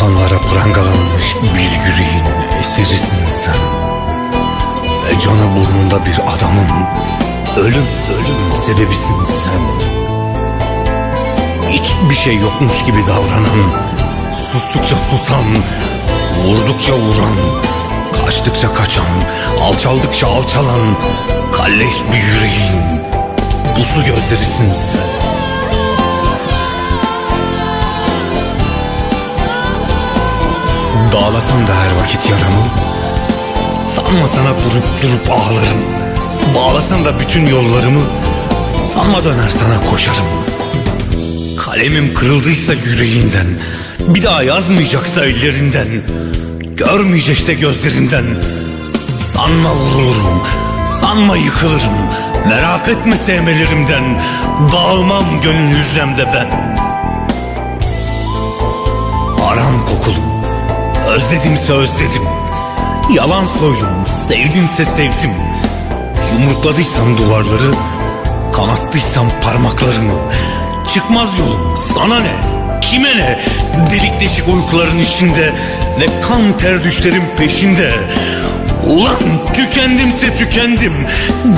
Prangalanmış bir yüreğin eserisin sen Ve canı burnunda bir adamın Ölüm ölüm sebebisin sen. Hiçbir şey yokmuş gibi davranan Sustukça susan Vurdukça vuran Kaçtıkça kaçan Alçaldıkça alçalan Kalleş bir yüreğin Busu gözlerisin sen Dağlasam da her vakit yaramı. Sanma sana durup durup ağlarım. Bağlasan da bütün yollarımı. Sanma döner sana koşarım. Kalemim kırıldıysa yüreğinden Bir daha yazmayacaksa ellerinden Görmeyecekse gözlerinden Sanma vurulurum Sanma yıkılırım Merak etme sevmelerimden Dağılmam gönül hücremde ben. Aram kokulum Özledimse özledim. Yalan soylum Sevdimse sevdim. Yumrukladıysam duvarları Kanattıysam parmaklarımı. Çıkmaz yolum sana ne Kime ne? Delik deşik uykuların içinde Ve kan ter düşlerin peşinde. Ulan tükendimse tükendim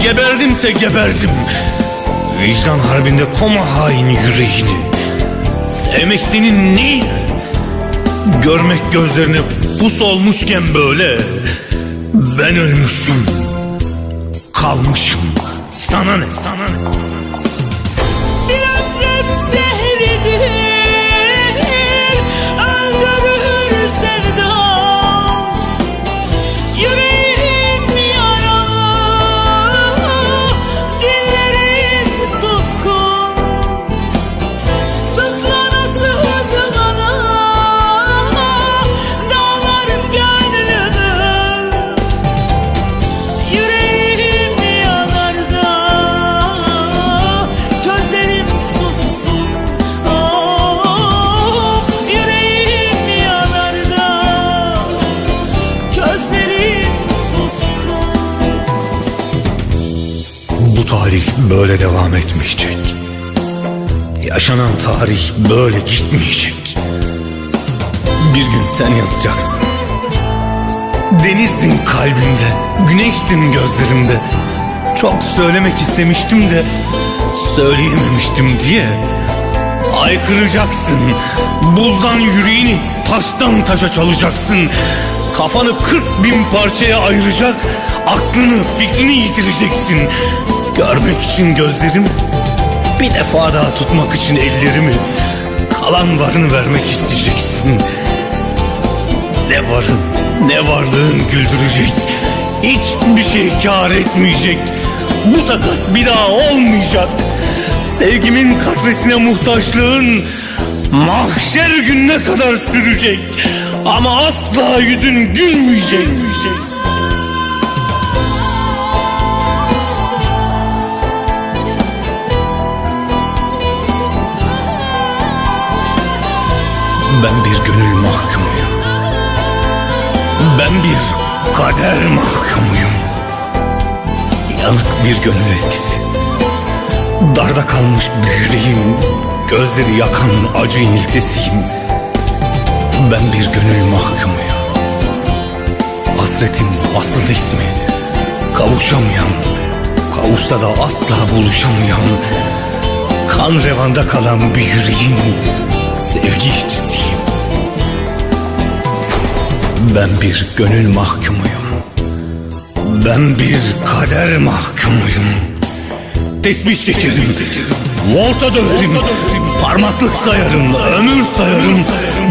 Geberdimse geberdim. Vicdan harbinde koma hain yüreğini. Sevmek senin neyin Görmek gözlerine pus olmuşken böyle Ben ölmüşüm Kalmışım. Sana ne? Sana ne Bu tarih böyle devam etmeyecek. Yaşanan tarih böyle gitmeyecek. Bir gün sen yazacaksın. Denizdin kalbimde Güneştin gözlerimde. Çok söylemek istemiştim de Söyleyememiştim diye Aykıracaksın. Buzdan yüreğini taştan taşa çalacaksın. Kafanı kırk bin parçaya ayıracak Aklını fikrini yitireceksin Görmek için gözlerimi Bir defa daha tutmak için ellerimi Kalan varını vermek isteyeceksin. Ne varın ne varlığın güldürecek Hiçbir şey kar etmeyecek. Bu takas bir daha olmayacak. Sevgimin katresine muhtaçlığın Mahşer gününe kadar sürecek. Ama asla yüzün gülmeyecek Ben bir gönül mahkumuyum. Ben bir kader mahkumuyum. Yanık bir gönül eskisi. Darda kalmış bir yüreğim Gözleri yakan acı iniltisiyim Ben bir gönül mahkumuyum. Hasretin aslında ismi Kavuşamayan Kavuşsa da asla buluşamayan Kan revanda kalan bir yüreğin Ben bir gönül mahkumuyum. Ben bir kader mahkumuyum. Tesbih çekerim Volta döverim. Parmaklık sayarım. Ömür sayarım.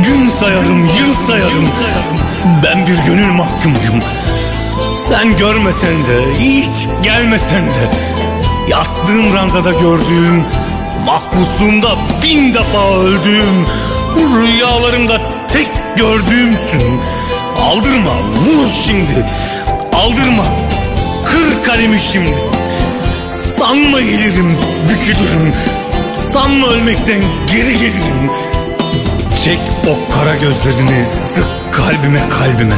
Gün sayarım. Yıl sayarım. Ben bir gönül mahkumuyum. Sen görmesen de Hiç gelmesen de Yattığım ranzada gördüğüm Mahpusluğumda bin defa öldüğüm Bu rüyalarımda tek gördüğümsün Aldırma vur şimdi. Aldırma Kır kalemi şimdi. Sanma gelirim bükülürüm Sanma ölmekten geri gelirim. Çek o kara gözlerini sık kalbime kalbime.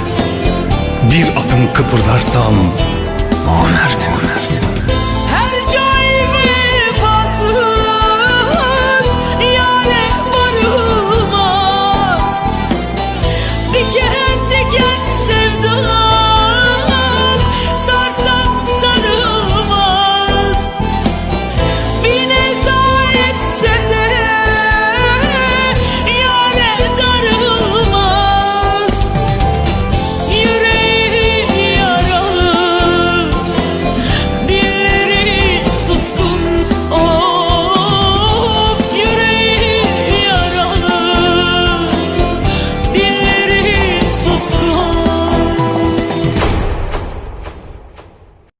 Bir adım kıpırdarsam Namerdim